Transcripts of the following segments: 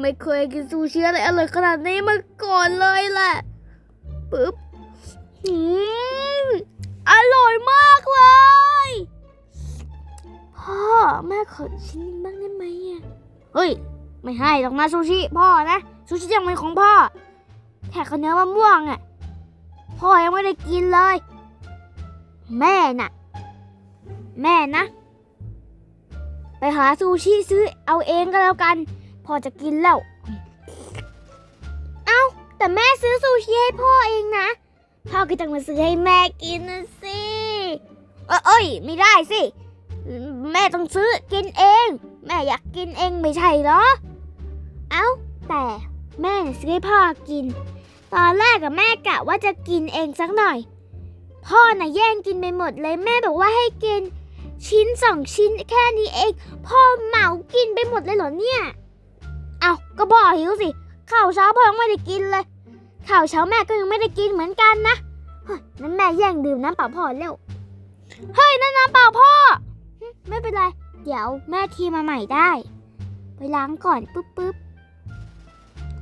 ไม่เคยกินซูชิอะไรอร่อยขนาดนี้มาก่อนเลยแหละปึ๊บอร่อยมากเลย พ่อแม่ขอชิ้นบ้างได้ไหมอะเฮ้ย ไม่ให้หรอกนะซูชิพ่อนะซูชิยังเป็นของพ่อแค่ข้าวเหนียวมะม่วงอะพ่อยังไม่ได้กินเลย แม่น่ะ แม่นะ ไปหาซูชิซื้อเอาเองก็แล้วกัน พ่อจะกินแล้ว เอ้า แต่แม่ซื้อซูชิให้พ่อเองนะ พ่อก็ต้องมาซื้อให้แม่กินนะสิ เออเอ้ยไม่ได้สิ แม่ต้องซื้อกินเอง แม่อยากกินเองไม่ใช่เหรอ เอ้า แต่แม่ซื้อให้พ่อกิน ตอนแรกกับแม่กะว่าจะกินเองสักหน่อย พ่อน่ะแย่งกินไปหมดเลยแม่บอกว่าให้กินชิ้นสองชิ้นแค่นี้เอง พ่อเหมากินไปหมดเลยเหรอเนี่ย เอาก็พ่อหิวสิข้าวเช้าพ่อยังไม่ได้กินเลยข้าวเช้าแม่ก็ยังไม่ได้กินเหมือนกันนะเฮ้ยนั้นแม่แย่งดื่มน้ำเปล่าพ่อแล้วเฮ้ยนั่นน้ำเปล่าพ่อไม่เป็นไร เดี๋ยวแม่ทีมาใหม่ได้ ไปล้างก่อนปุ๊บปุ๊บ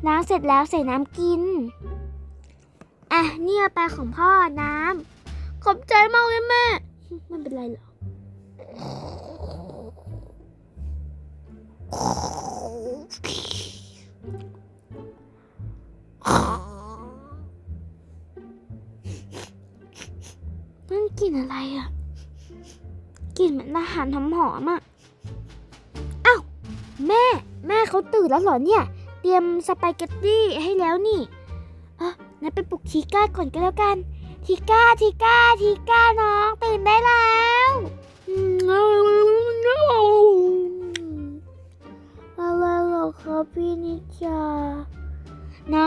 ล้างเสร็จแล้วใส่น้ำกิน อะเนี่ยไปของพ่อน้ำขอบใจมากเลยแม่ไม่เป็นไรหรอก นั่นกลิ่นอะไรอะ่ะกลิ่นเหมือนอาหารหอมหอมๆอะอ้าวแม่ แม่เขาตื่นแล้วเหรอเนี่ย เตรียมสปาเกตตี้ให้แล้วนี่เอะงั้นไปปลุกทีก้าก่อนก็แล้วกัน ทีก้าทีก้าทีก้าน้องตื่นได้แล้วอืม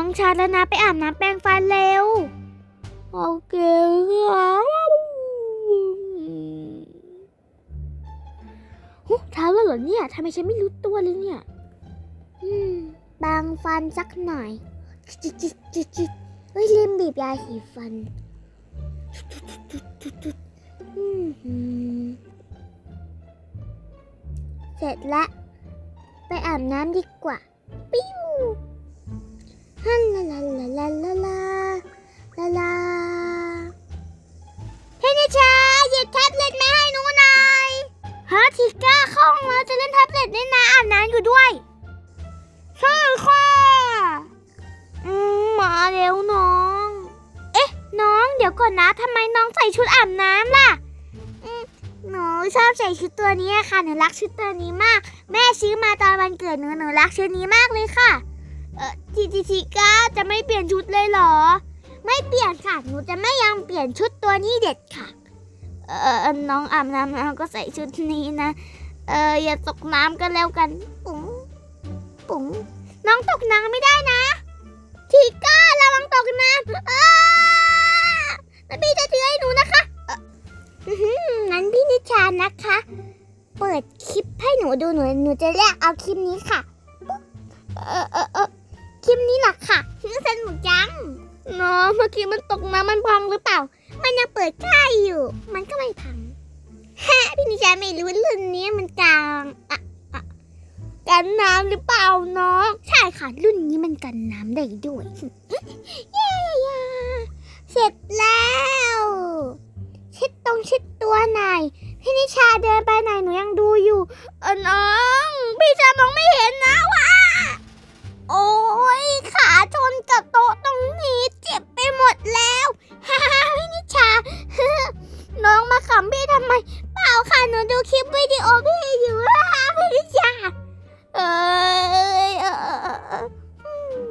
น้องชาแล้วนะไปอาบน้ำแปรงฟันเร็ว โอเคครับหูเช้าแล้วเหรอเนี่ยทำไมฉันไม่รู้ตัวเลยเนี่ยอืมบางฟันสักหน่อย จิตจิตจิตจิตเฮ้ยลืมบีบยาสีฟันอืมหืมเสร็จละ ไปอาบน้ำดีกว่า ปิ้ว ฮันลาลาลาลาลาลาลาลาเฮนิชาหยิบแท็บเล็ตมาให้หนูหน่อยฮะทิก้าเข้าห้องแล้วจะเล่นแท็บเล็ตได้นะอาบน้ำอยู่ด้วยใช่ค่ะอืมมาเร็วน้อง เอ๊ะ น้องเดี๋ยวก่อนนะทำไมน้องใส่ชุดอาบน้ำล่ะหนูชอบใส่ชุดตัวนี้ค่ะหนูรักชุดตัวนี้มาก แม่ซื้อมาตอนวันเกิดหนูหนูรักชุดนี้มากเลยค่ะ เออทีทีทีก้าจะไม่เปลี่ยนชุดเลยเหรอ ไม่เปลี่ยนค่ะ หนูจะไม่ยอมเปลี่ยนชุดตัวนี้เด็ดค่ะ เออน้องอาบน้ำแล้วก็ใส่ชุดนี้นะ เอออย่าตกน้ำกันแล้วกัน ปุ๋ง ปุ๋ง น้องตกน้ำไม่ได้นะ ทีก้าระวังตกน้ำอ้าพี่จะถือให้หนูนะคะเอ่ออื้อหืองั้นพี่นิชานะคะ เปิดคลิปให้หนูดูหนู หนูจะเรียกเอาคลิปนี้ค่ะ เออเออ ลิปนี้หลักค่ะสนุกจังน้องเมื่อกี้มันตกน้ำมันพังหรือเปล่า มันยังเปิดค่อยู่ มันก็ไม่พังฮะพี่นิชาไม่รู้รุ่นนี้มันกลางอะอะกันน้ำหรือเปล่าน้องใช่ค่ะ รุ่นนี้มันกันน้ำได้ด้วยเย้เสร็จแล้ว น้องมาขำพี่ทำไม เปล่าค่ะหนูดูคลิปวิดีโอพี่อยู่ฮ่าฮ่าพี่นิชาเออเออเออเออเอออืม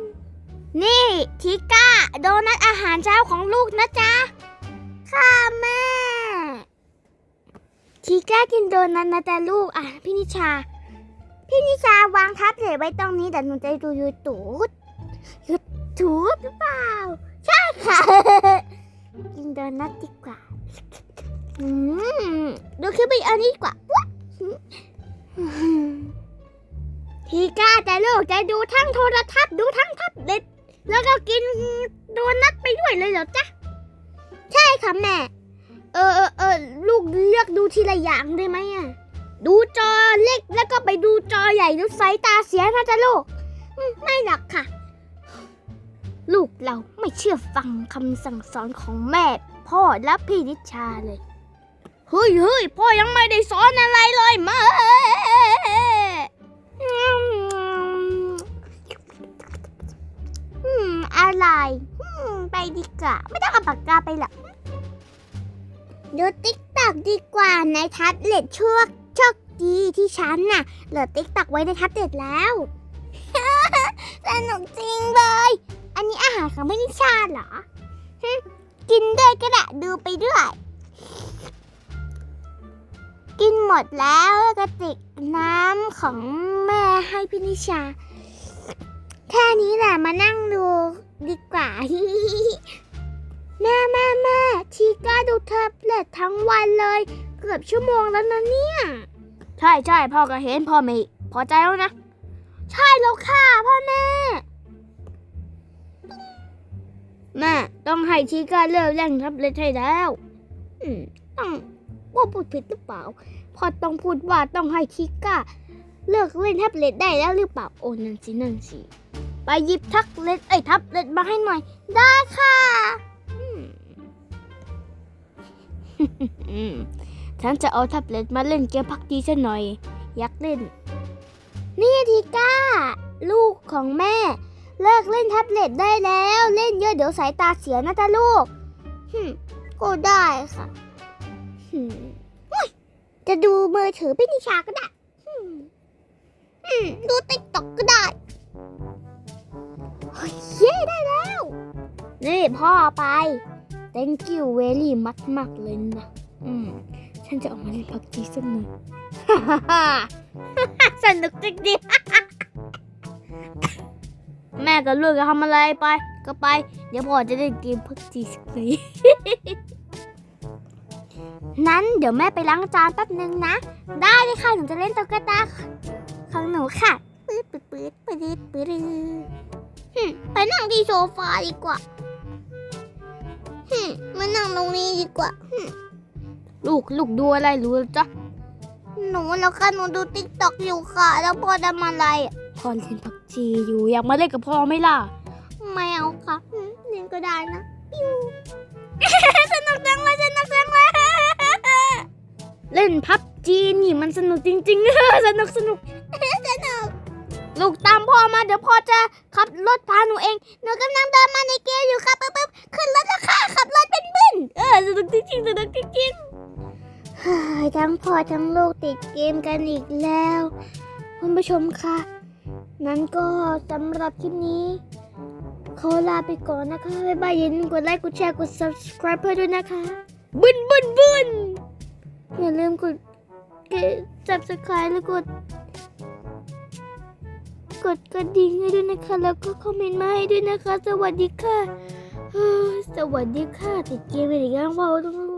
นี่ทิก้าโดนัทอาหารเช้าของลูกนะจ๊ะ ค่ะแม่ทิก้ากินโดนัทนะจ๊ะลูกอะพี่นิชา พี่นิชาวางทับเล็ตไว้ตรงนี้แต่หนูจะดูยูทูบยูทูบหรือเปล่า ใช่ค่ะ กินโดนัทดีกว่า อืมดูคลิปวิดีโอนี้ดีกว่าทีกล้าแต่ลูกจะดูทั้งโทรทัศน์ดูทั้งแทับเล็ตแล้วก็กินโดนัทไปด้วยเลยเหรอจ๊ะ ใช่ค่ะแม่ เออเออเออลูกเลือกดูทีละอย่างได้ไหมอะดูจอเล็กแล้วก็ไปดูจอใหญ่ดูสายตาเสียนะจ๊ะลูกไม่หรอกค่ะ ลูกเราไม่เชื่อฟังคำสั่งสอนของแม่ พ่อและพี่นิชาเลย เฮ้ยเฮ้ยพ่อยังไม่ได้สอนอะไรเลยมาอืมอะไรไปดีกว่าไม่ต้องเอาปากกาไปหรอกดูติ๊กตักดีกว่าในแท็บเล็ตโชคโชคดีที่ฉันน่ะเหลือติ๊กตักไว้ในแท็บเล็ตแล้วสนุกจริงเลย อันนี้อาหารของพี่นิชาเหรอ กินด้วยก็ได้ดูไปด้วย กินหมดแล้วกระติกน้ำของแม่ให้พี่นิชา แค่นี้แหละมานั่งดูดีกว่า แม่แม่แม่ชีก้าดูแท็บเล็ตทั้งวันเลย เกือบชั่วโมงแล้วนะเนี่ย ใช่ใช่พ่อก็เห็นพ่อไม่พอใจแล้วนะ ใช่แล้วค่ะพ่อแม่แม่ต้องให้ชีก้าเลิกเล่นแท็บเล็ตให้แล้ว อืมต้อง ว่าพูดผิดหรือเปล่า พอต้องพูดว่าต้องให้ชิก้า เลิกเล่นแท็บเล็ตได้แล้วหรือเปล่า โอ้นั่นสินั่นสิไปหยิบแท็บเล็ตไอ้แท็บเล็ตมาให้หน่อย ได้ค่ะอืมฉันจะเอาแท็บเล็ตมาเล่นเกมพักดีซะหน่อย อยากเล่น นี่ทิก้า ลูกของแม่ เลิกเล่นแท็บเล็ตได้แล้ว เล่นเยอะเดี๋ยวสายตาเสียนะจ๊ะลูกหึก็ได้ค่ะ จะดูมือถือพี่นิชาก็ได้ดูติ๊กต็อกก็ได้เฮ้ยเย้ได้แล้ว นี่พ่อไป thank you very much มากเลยนะ อืม ฉันจะออกมาเล่นพับจีสักหน่อยสนุกจริงๆแม่กับลูกจะทำอะไรไป ก็ไป เดี๋ยวพ่อจะเล่นเกมพับจีสักหน่อย นั้นเดี๋ยวแม่ไปล้างจานแป๊บนึงนะ ได้เลยค่ะหนูจะเล่นตุ๊กตาของหนูค่ะปื๊ดปื๊ดปื๊ดปื๊ดปื๊ดไปนั่งที่โซฟาดีกว่าหึมานั่งตรงนี้ดีกว่าหึลูกลูกดูอะไรรู้จ๊ะหนูแล้วค่ะหนูดูติ๊กต็อกอยู่ค่ะ แล้วพ่อทำอะไรพ่อเล่นพักจีอยู่อยากมาเล่นกับพ่อไหมล่ะไม่เอาค่ะอืมเล่นก็ได้นะปิ้วสนุกจังเลยสนุกจังเลย เล่นพับจีนี่มันสนุกจริงๆ สนุกสนุกสนุก ลูกตามพ่อมาเดี๋ยวพ่อจะขับรถพาหนูเอง หนูกำลังเดินมาในเกมอยู่ค่ะปึ๊บปึ๊บขึ้นรถแล้วค่ะขับรถเป็นบึ้นเออสนุกจริงๆสนุกจริงๆเฮ้ยทั้งพ่อทั้งลูกติดเกมกันอีกแล้วคุณผู้ชมคะนั้นก็สำหรับคลิปนี้ขอลาไปก่อนนะคะบ๊ายบายอย่าลืมกดไลค์กดแชร์กด subscribe เพื่อด้วยนะคะบึนบึนบึน อย่าลืมกดกด subscribe แล้วกด กดกระดิ่งให้ด้วยนะคะ แล้วก็คอมเมนต์มาให้ด้วยนะคะ สวัสดีค่ะ สวัสดีค่ะ ติดเกมไปอีกแล้วพ่อต้องรู้